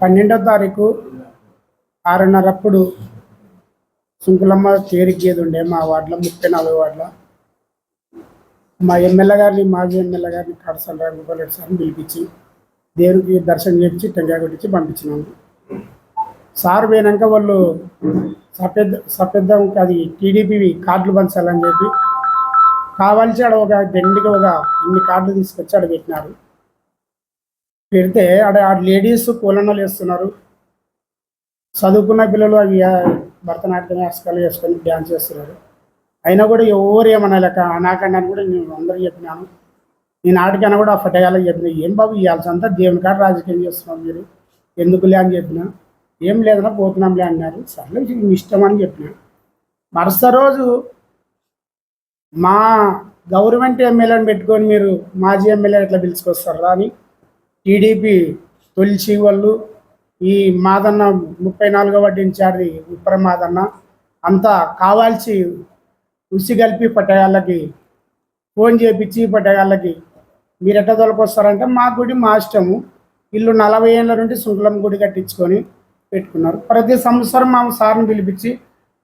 పన్నెండో తారీఖు ఆరున్నరప్పుడు సుంకులమ్మ తేరికేది ఉండే మా వార్డులో ముప్పై నాలుగు వార్డులో. మా ఎమ్మెల్యే గారిని మాజీ ఎమ్మెల్యే గారిని కడసల రాజగోపాల్ రెడ్డి సార్ని పిలిపించి దేవునికి దర్శనం చేయించి టెంకాయ కొట్టించి పంపించినాము. సార్ పోయినాక వాళ్ళు సపెద్ద సపెద్దం అది టీడీపీ కార్డులు పంచాలని చెప్పి కావాల్సి ఆడ ఒక దండిగా ఒక ఇన్ని కార్డులు తీసుకొచ్చి ఆడ పెట్టినారు. పెడితే ఆడ ఆ లేడీస్ పూలన్నలు వేస్తున్నారు. చదువుకున్న పిల్లలు అవి భరతనాట్యం వేసుకొని వేసుకొని డ్యాన్స్ చేస్తున్నారు అయినా కూడా ఎవరు ఏమన్నా లేక నాకన్నా కూడా నేను అందరూ చెప్పినాను. నేను ఆడికైనా కూడా ఆ ఫటగాలకు చెప్పిన ఏం బాబు ఇవాల్సంతా దేవుని కాడ రాజకీయం చేస్తున్నాం మీరు? ఎందుకులే అని చెప్పిన. ఏం లేదన్నా పోతున్నాంలే అన్నారు. సర్లే మీ ఇష్టం అని చెప్పిన. మరుసటి రోజు మా గవర్నమెంట్ ఎమ్మెల్యేని పెట్టుకొని మీరు మాజీ ఎమ్మెల్యే ఎట్లా పిలుచుకొస్తారా అని టీడీపీ తొలిచి వాళ్ళు ఈ మాదన్న ముప్పై నాలుగవ ఇన్ఛార్జి ఉప్పర మాదన్న అంతా కావాల్సి ఉసి కలిపి పట్టగాళ్ళకి ఫోన్ చేపించి పట్టగాళ్ళకి మీరు ఎట్లా తొలకొస్తారంటే మా గుడి మా ఇష్టము. ఇల్లు నలభై ఏళ్ళ నుండి శుక్లం గుడి కట్టించుకొని పెట్టుకున్నారు. ప్రతి సంవత్సరం మా సార్ని పిలిపించి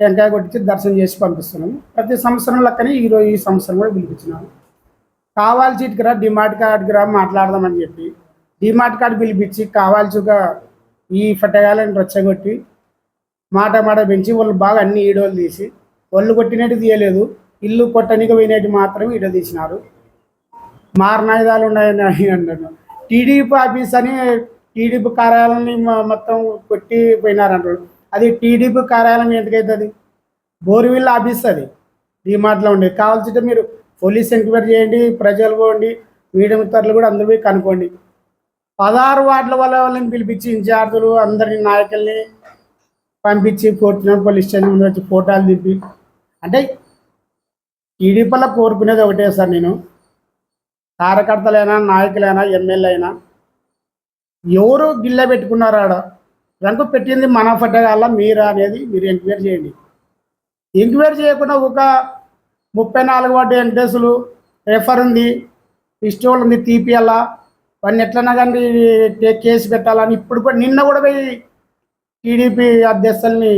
టెంకాయ కొట్టించి దర్శనం చేసి పంపిస్తున్నాము. ప్రతి సంవత్సరం లెక్కనే ఈరోజు ఈ సంవత్సరం కూడా పిలిపించినాము కావాల్సి ఇటుకురా డిమార్ట్ కార్డుకి రా మాట్లాడదామని చెప్పి డిమార్ట్ కార్డు పిలిపించి కావాల్సిగా ఈ ఫటగాలని రచ్చగొట్టి మాట మాట పెంచి వాళ్ళు బాగా అన్ని ఈడోలు తీసి వాళ్ళు కొట్టినట్టు తీయలేదు. ఇల్లు కొట్టనికి పోయినట్టు మాత్రం ఈడ తీసినారు. మారణాయుధాలు ఉన్నాయని అన్నాడు. టీడీపీ ఆఫీస్ అని టీడీపీ కార్యాలయాన్ని మొత్తం కొట్టి పోయినారంటాడు అది టీడీపీ కార్యాలయం ఎందుకైతుంది? బోర్విల్ ఆఫీస్ అది. డిమార్ట్లో ఉండేది కావాల్సింటే మీరు పోలీస్ ఎంక్వైరీ చేయండి ప్రజలు పోండి మీడియా మిత్రులు కూడా అందరూ పోయి కనుక్కోండి. పదహారు వార్డుల వల్ల వాళ్ళని పిలిపించి ఇన్ఛార్జులు అందరిని నాయకుల్ని పంపించి కోర్టులో పోలీస్ స్టేషన్ ముందు వచ్చి ఫోటోలు దింపి. అంటే టీడీపీలో కోరుకునేది ఒకటే సార్ నేను. కార్యకర్తలైనా నాయకులైనా ఎమ్మెల్యే అయినా ఎవరు గిల్ల పెట్టుకున్నారు ఆడ రంగు పెట్టింది మన పడ్డగాల మీరా అనేది మీరు ఎంక్వైరీ చేయండి. ఎంక్వైరీ చేయకుండా ఒక ముప్పై నాలుగు వాటి వెంకటేశ్వరు రెఫర్ ఉంది పిస్టోల్ ఉంది తీపియాలా వాడిని ఎట్లన్నా కానీ కేసు పెట్టాలని ఇప్పుడు కూడా నిన్న కూడా పోయి టీడీపీ అధ్యక్షుల్ని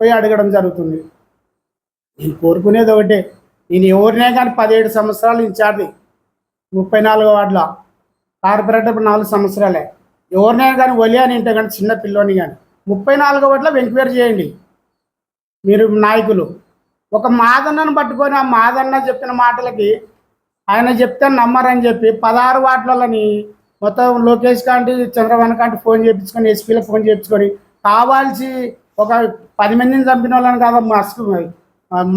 పోయి అడగడం జరుగుతుంది. నేను కోరుకునేది ఒకటే నేను ఎవరినే కానీ పదిహేడు సంవత్సరాలు ఇన్ఛార్జి ముప్పై నాలుగో వార్డుల కార్పొరేటర్ నాలుగు సంవత్సరాలే. ఎవరినైనా కానీ ఒలి అని ఇంటే కానీ చిన్న పిల్లోని కానీ ముప్పై నాలుగో వాటిలో ఎంక్వైరీ చేయండి. మీరు నాయకులు. ఒక మాదన్నను పట్టుకొని ఆ మాదన్న చెప్పిన మాటలకి ఆయన చెప్తే నమ్మరని చెప్పి పదహారు వాటిలని మొత్తం లోకేష్ కాంటి చంద్రబాబు కాంటి ఫోన్ చేయించుకొని ఎస్పీలో ఫోన్ చేయించుకొని కావాల్సి ఒక పది మందిని చంపిన వాళ్ళని కాదు మాస్క్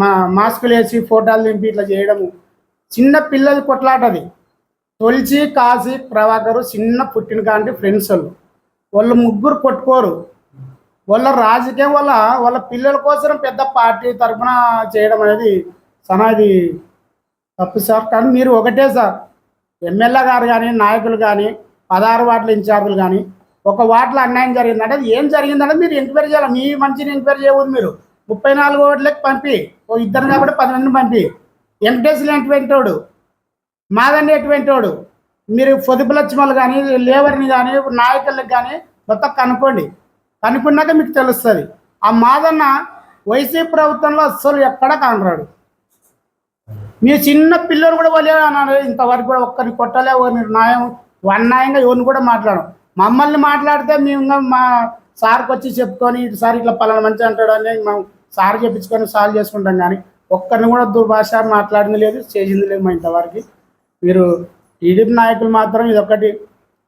మా మాస్కులు వేసి ఫోటోలు దింపి ఇట్లా చేయడము. చిన్న పిల్లలు కొట్లాటది. తొలిచి కాసి ప్రభాకరు చిన్న పుట్టిన కాంటి ఫ్రెండ్స్ వాళ్ళు. వాళ్ళు ముగ్గురు కొట్టుకోరు. వాళ్ళ రాజకీయం వల్ల వాళ్ళ పిల్లల కోసం పెద్ద పార్టీ తరఫున చేయడం అనేది సనాది తప్పు సార్. కానీ మీరు ఒకటే సార్. ఎమ్మెల్యే గారు కానీ నాయకులు కానీ పదహారు వార్డుల ఇన్ఛార్జీలు కానీ ఒక వార్డులో అన్యాయం జరిగిందంటే అది ఏం జరిగిందంటే మీరు ఎంక్వైరీ చేయాలి. మీ మంచిని ఎంక్వైరీ చేయవద్దు మీరు. ముప్పై నాలుగు ఓట్లకి పంపి ఓ ఇద్దరు కాబట్టి పది మందిని పంపి. వెంకటేశ్వర ఎటువంటి వాడు మాదండి ఎటువంటి వాడు మీరు పొదుపు లక్ష్మాలు కానీ లేబర్ని కానీ నాయకులకు కానీ మొత్తం కనుక్కోండి. కనుక్కున్నాక మీకు తెలుస్తుంది. ఆ మాదన్న వైసీపీ ప్రభుత్వంలో అస్సలు ఎక్కడ కానరాడు. మీ చిన్న పిల్లలు కూడా వాళ్ళే అన్నారు. ఇంతవరకు కూడా ఒక్కరిని కొట్టలే ఎవరిని న్యాయం అన్యాయంగా ఎవరిని కూడా మాట్లాడం మమ్మల్ని మాట్లాడితే మేము మా సార్కి వచ్చి చెప్పుకొని "ఇటు సార్ ఇట్లా పలానా మంచి అంటాడు అని మేము సార్ చెప్పించుకొని సాల్వ్ చేసుకుంటాం కానీ ఒక్కరిని కూడా దుర్భాష మాట్లాడింది లేదు చేసింది లేదు మా ఇంతవరకు. మీరు టీడీపీ నాయకులు మాత్రం ఇదొకటి.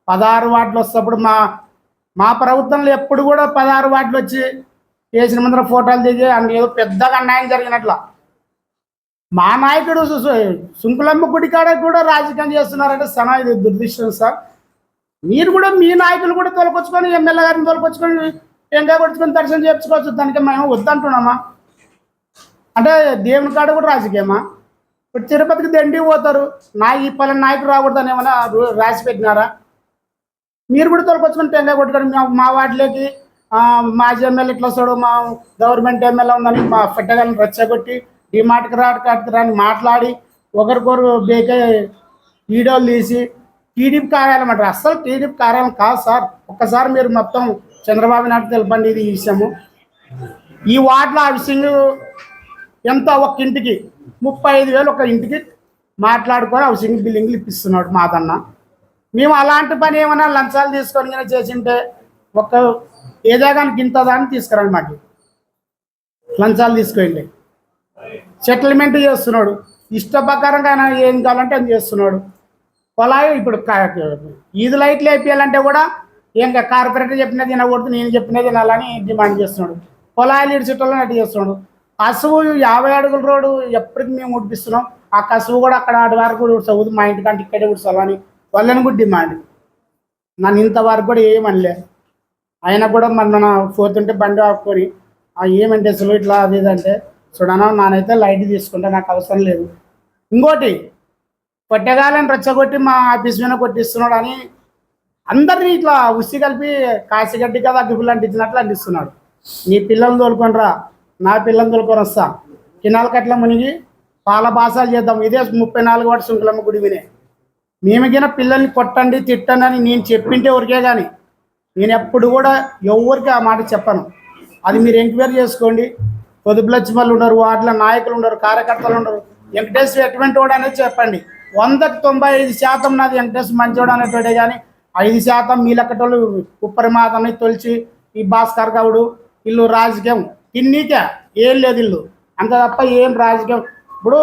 పదహారు వాటిలు వస్తప్పుడు మా మా ప్రభుత్వంలో ఎప్పుడు కూడా పదహారు వాటిలు వచ్చి చేసిన ముందర ఫోటోలు దిగి అండ్ ఏదో పెద్దగా అన్యాయం జరిగినట్ల. మా నాయకుడు శుంకులమ్మ సుంకులమ్మ గుడి కూడా రాజకీయం చేస్తున్నారంటే సనా ఇది దురదృష్టం సార్. మీరు కూడా మీ నాయకులు కూడా తొలకొచ్చుకొని ఎమ్మెల్యే గారిని తొలకొచ్చుకొని ఎంగా కొట్టుకొని దర్శనం చేయించుకోవచ్చు. దానికి మేము వద్దంటున్నామా? అంటే దేవుని కాడ కూడా రాజకీయమా? ఇప్పుడు తిరుపతికి దండి పోతారు. నా ఈ పలానా నాయకుడు రాకూడదని ఏమైనా రాసి పెట్టినారా? మీరు కూడా తొలకొచ్చుకొని టెంకాయ కొట్టుకొని మా- వాటిలోకి మాజీ ఎమ్మెల్యే ఇట్లా వస్తాడు మా గవర్నమెంట్ ఎమ్మెల్యే ఉందని మా ఫెట్టగాలను రెచ్చగొట్టి డిమార్ట్కి రా కాటికి రాని మాట్లాడి ఒకరికొకరు బేకే వీడియోలు తీసి టీడీపీ కార్యాలయం అంటారు. అస్సలు టీడీపీ కార్యాలయం కాదు సార్. ఒక్కసారి మీరు మొత్తం చంద్రబాబు నాయుడు తెలపండి ఇది విషయము. ఈ వార్డులో ఆ విషయం ఎంత ఒక ఇంటికి ముప్పై ఐదు వేలు ఒక ఇంటికి మాట్లాడుకొని హౌసింగ్ బిల్డింగ్లు ఇప్పిస్తున్నాడు మాదన్న మేము అలాంటి పని ఏమైనా లంచాలు తీసుకొని కానీ చేసింటే ఒక ఏదో కానీ గింతదా అని తీసుకురండి మాకు. లంచాలు తీసుకోండి సెటిల్మెంట్ చేస్తున్నాడు. ఇష్ట ప్రకారంగా ఆయన ఏం కావాలంటే అని చేస్తున్నాడు. పొలాయి ఇప్పుడు కా- ఈది లైట్లు వేపియాలంటే కూడా ఏం కార్పొరేటర్ చెప్పినది వినకూడదు నేను చెప్పినది వినాలని డిమాండ్ చేస్తున్నాడు. పొలాయిలు ఇడిచేటోళ్ళని అటు చేస్తున్నాడు. కసువు యాభై అడుగుల రోడ్డు ఎప్పటికి మేము ఉడిపిస్తున్నాం ఆ కసువు కూడా అక్కడ అటు వరకు కూడా ఉడుచవద్దు మా ఇంటికంటే ఇక్కడే ఉడచాలని వాళ్ళని కూడా డిమాండ్. నన్ను ఇంతవరకు కూడా ఏమనలే. ఆయన కూడా మన పోతుంటే బండి ఆపుకొని ఏమంటే అసలు ఇట్లా అది చూడనా నానైతే లైట్ తీసుకుంటే నాకు అవసరం లేదు. ఇంకోటి కొట్టగాలని రెచ్చగొట్టి మా ఆఫీస్ మీద కొట్టిస్తున్నాడు అని అందరినీ ఇట్లా ఉసి కలిపి కాసిగడ్డి కదా అగ్గిపుల్లు అంటించినట్లు అంటిస్తున్నాడు. నీ పిల్లలు తోలుకొనిరా నా పిల్లలు తోలుకొని వస్తా. కినాల కట్ల మునిగి పాల బాసాలు చేద్దాం. ఇదే ముప్పై నాలుగు వాటి శుంకులమ్మ గుడి వినే. మేమగిన పిల్లల్ని కొట్టండి తిట్టండి అని నేను చెప్పింటే ఊరికే కానీ నేను ఎప్పుడు కూడా ఎవరికి ఆ మాట చెప్పను. అది మీరు ఎంక్వైరీ చేసుకోండి. పొదుపులచ్చిమల్లు ఉన్నారు వాటిలో నాయకులు ఉన్నారు కార్యకర్తలు ఉన్నారు. వెంకటేశ్వర ఎటువంటి వాడు అనేది చెప్పండి. వందకు తొంభై ఐదు శాతం నాది వెంకటేశ్వర మంచివాడు అనేటువంటి కానీ ఐదు శాతం మీ లెక్కటోళ్ళు ఉప్పరి తొలిచి ఈ భాస్కర్ గౌడు ఇల్లు రాజకీయం తిన్నీకే. ఏం లేదు ఇల్లు. అంత తప్ప ఏం రాజకీయం. ఇప్పుడు